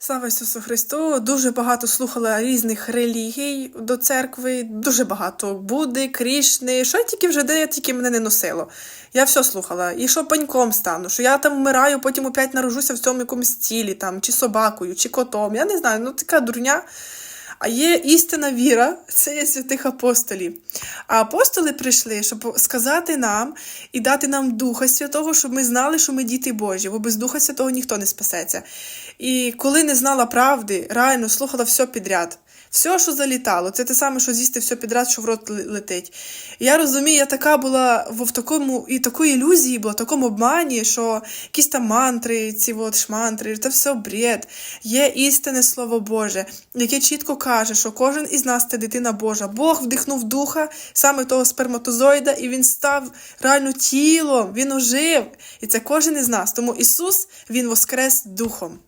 Слава Ісусу Христу! Дуже багато слухала різних релігій до церкви, дуже багато Будди, Крішни, що я тільки вже де тільки мене не носило. Я все слухала. І що паньком стану, що я там вмираю, потім опять народжуся в цьому якомусь тілі, там, чи собакою, чи котом. Я не знаю, ну така дурня. А є істинна віра, це є святих апостолів. А апостоли прийшли, щоб сказати нам і дати нам Духа Святого, щоб ми знали, що ми діти Божі, бо без Духа Святого ніхто не спасеться. І коли не знала правди, реально слухала все підряд. Все, що залітало, це те саме, що з'їсти все підряд, що в рот летить. Я розумію, я така була в такому і такої ілюзії була, в такому обмані, що якісь там мантри, ці от шмантри, це все бред. Є істинне слово Боже, яке чітко каже, що кожен із нас це дитина Божа. Бог вдихнув духа саме того сперматозоїда, і він став реально тілом, він ожив. І це кожен із нас. Тому Ісус Він воскрес духом.